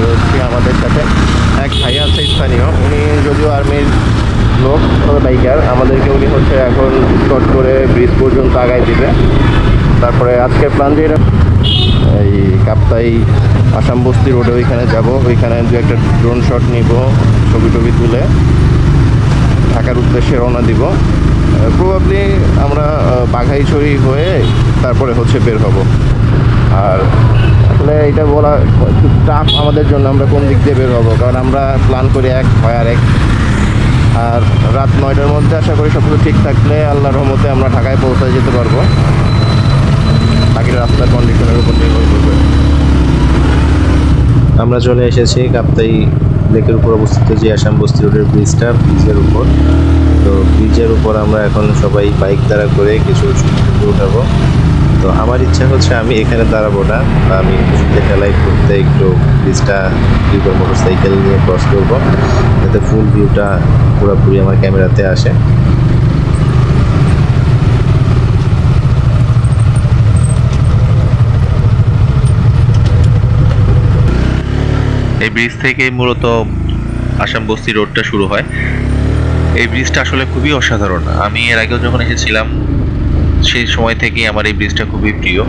আমরা শহর আমাদের সাথে এক ভাই আছে স্থানীয়। উনি যদিও আর্মির লোক বাইকার। আমাদেরকে উনি হচ্ছে এখন শর্ট করে ব্রিজ পর্যন্ত আগায় দিবে। তারপরে আজকের প্ল্যান যে এই কাপ্তাই আসাম বস্তি রোডে ওইখানে যাব। ওইখানে দু একটা ড্রোন শট নিব, ছবি টবি তুলে। ঢাকার উদ্দেশ্যে রওনা দিব। প্রবাবলি আমরা বাঘাইছড়ি হয়ে তারপরে হচ্ছে বের হব। আর আসলে এটা বলা একটু টাফ আমাদের জন্য আমরা কোন দিক দিয়ে বের হব? কারণ আমরা প্ল্যান করি এক, হয় আর এক। আর রাত নয়টার মধ্যে আশা করি সব কিছু ঠিক থাকলে আল্লাহর রহমতে আমরা ঢাকায় পৌঁছায় যেতে পারব। বাকি রাস্তার কন্ডিশনের উপর নির্ভর করবে। আমরা চলে এসেছি কাপ্তাই লেকের উপর অবস্থিত যে আসাম বস্তি রোডের ব্রিজটা ব্রিজের উপর। তো ব্রিজের উপর আমরা এখন সবাই বাইক দ্বারা করে কিছু উঠাবো। তো আমার ইচ্ছা হচ্ছে আমি এখানে দাঁড়াবো না। আমি লাইক করতে একটু ব্রিজটা কি করব মোটর সাইকেল নিয়ে ক্রস করব। যাতে ফুল ভিউটা পুরোপুরি আমার ক্যামেরাতে আসে। এই ব্রিজ থেকে মূলত আসাম বস্তি রোডটা শুরু হয়। এই ব্রিজটা আসলে খুবই অসাধারণ। আমি এর আগেও যখন এসেছিলাম সেই সময় থেকেই আমার এই ব্রিজটা খুবই প্রিয়।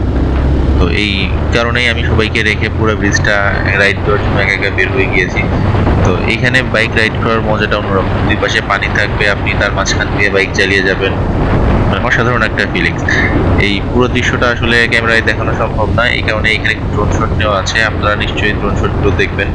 তো এই কারণেই আমি সবাইকে রেখে পুরো ব্রিজটা রাইড করার জন্য একা একা বের হয়ে গিয়েছি। তো এইখানে বাইক রাইড করার মজাটা অন্যরকম। দুই পাশে পানি থাকবে, আপনি তার মাঝখান দিয়ে বাইক চালিয়ে যাবেন। মানে অসাধারণ একটা ফিলিংস এই পুরো দৃশ্যটা আসলে ক্যামেরায় দেখানো সম্ভব না। এই কারণে এখানে ড্রোন শট নেওয়া আছে। আপনারা নিশ্চয়ই ড্রোন শটগুলো দেখবেন।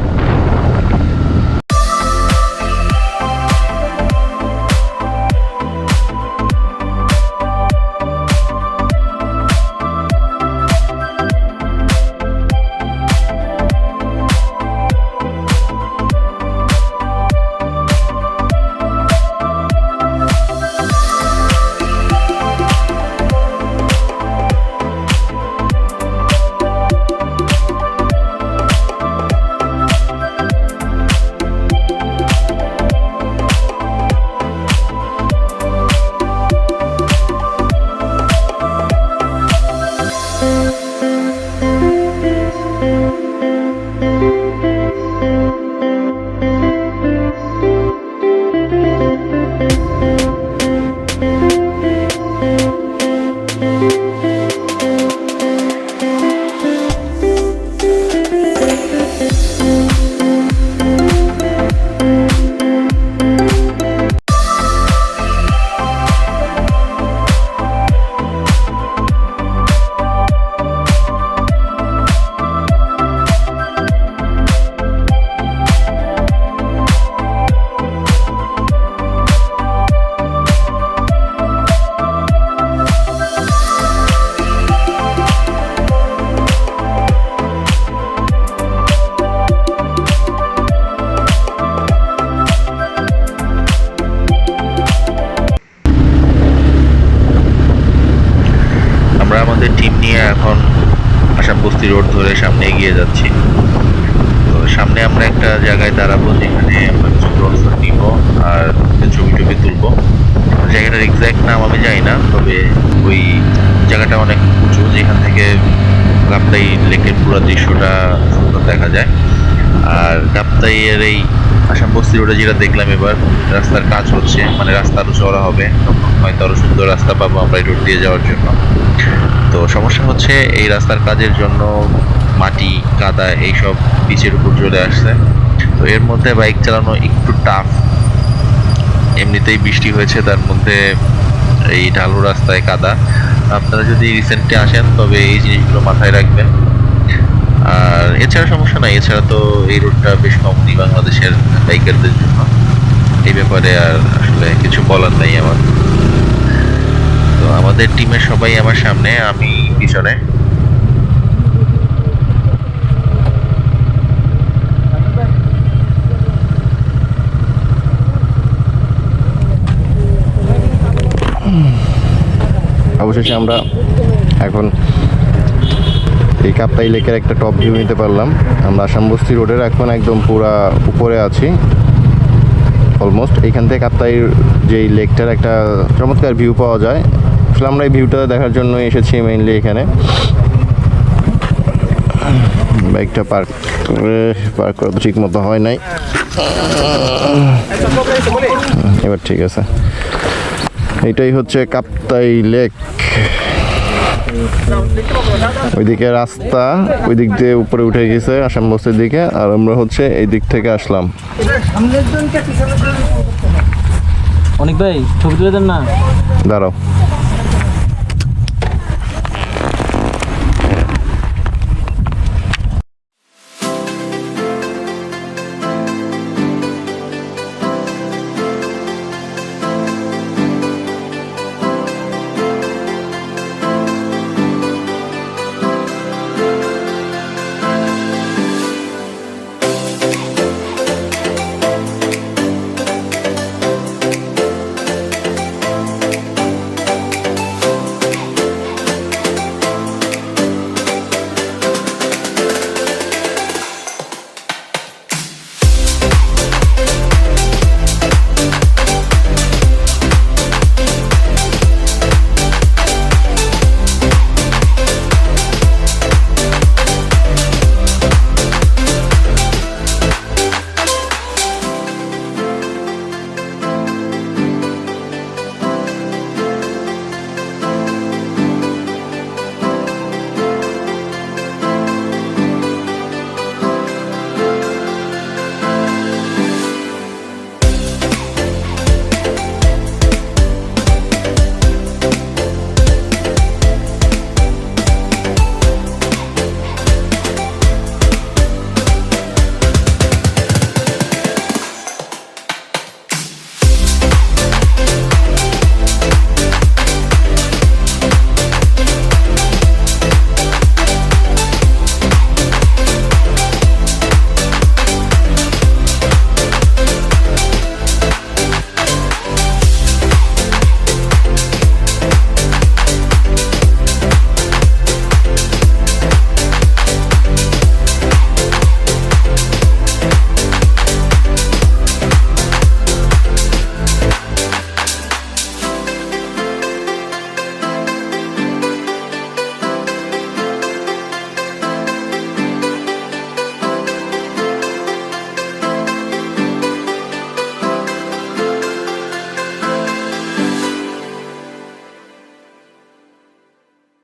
আসাম রোড ধরে সামনে এগিয়ে যাচ্ছি। তো সামনে আমরা একটা জায়গায় দাঁড়াবো যেখানে আমরা কিছু ড্রোন নিব আর ছবি টবি তুলবো। জায়গাটার এক্স্যাক্ট নাম আমি জানি না, তবে ওই জায়গাটা অনেক উঁচু, যেখান থেকে কাপ্তাই লেকের পুরো দৃশ্যটা সুন্দর দেখা যায়। আর কাপ্তাইয়ের এই আসাম বস্তি রোডে যেটা দেখলাম এবার, রাস্তার কাজ হচ্ছে মানে রাস্তা আরও চড়া হবে, তখন হয়তো আরও সুন্দর রাস্তা পাবো আমরা এই রোড দিয়ে যাওয়ার জন্য। তো সমস্যা হচ্ছে এই রাস্তার কাজের জন্য মাটি, কাদা এইসব পিচের উপর চলে আসছে। তো এর মধ্যে বাইক চালানো একটু টাফ এমনিতেই বৃষ্টি হয়েছে, তার মধ্যে এই ঢালু রাস্তায় কাদা। আপনারা যদি রিসেন্টলি আসেন, তবে এই জিনিসগুলো মাথায় রাখবেন। আর এছাড়া সমস্যা নাই, এছাড়া তো এই রোডটা বেশ কমনই বাংলাদেশের বাইকারদের জন্য। এই ব্যাপারে আর আসলে কিছু বলার নেই আমার। তো আমাদের টিমের সবাই আমার সামনে, আমি পিছনে। অবশেষে আমরা এখন এই কাপ্তাই লেকের একটা টপ ভিউ নিতে পারলাম। আমরা আসাম বস্তি রোডের এখন একদম পুরা উপরে আছি। অলমোস্ট এইখান থেকে কাপ্তাইর যেই লেকটার একটা চমৎকার ভিউ পাওয়া যায়। আসলে আমরা এই ভিউটা দেখার জন্য এসেছি মেইনলি এখানে। বাইকটা পার্ক পার্ক করা ঠিক মতো হয় নাই। এবার ঠিক আছে। এটাই হচ্ছে কাপ্তাই লেক। ওইদিকে রাস্তা ওই দিক দিয়ে উপরে উঠে গেছে আসাম বস্তির দিকে আর আমরা হচ্ছে এই দিক থেকে আসলাম। অনেক ভাই ছবি তুলে দেন না? দাঁড়াও।